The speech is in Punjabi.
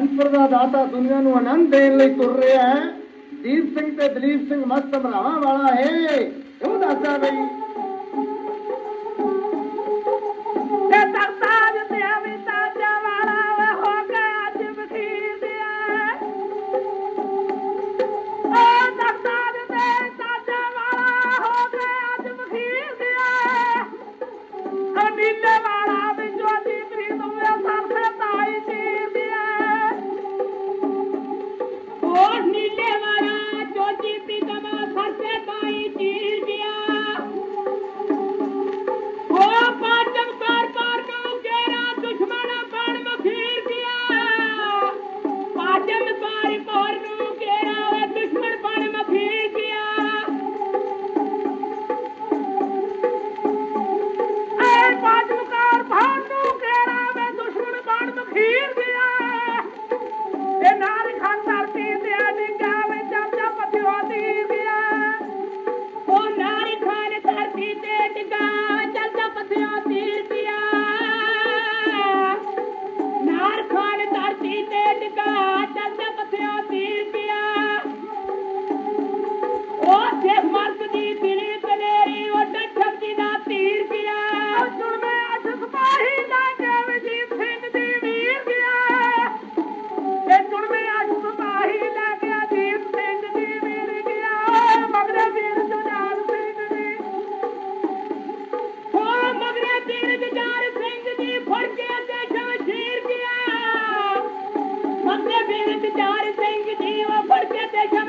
ਅਨੰਦਪੁਰ ਦਾ ਦਾਤਾ ਦੁਨੀਆ ਨੂੰ ਆਨੰਦ ਦੇਣ ਲਈ ਤੁਰ ਰਿਹਾ ਹੈ। ਦੀਪ ਸਿੰਘ ਤੇ ਦਲੀਪ ਸਿੰਘ ਮਸਤ ਮਰਾਵਾਂ ਵਾਲਾ ਹੈ। ਕਿਉਂ ਦੱਸਦਾ ਬਈ? লেখা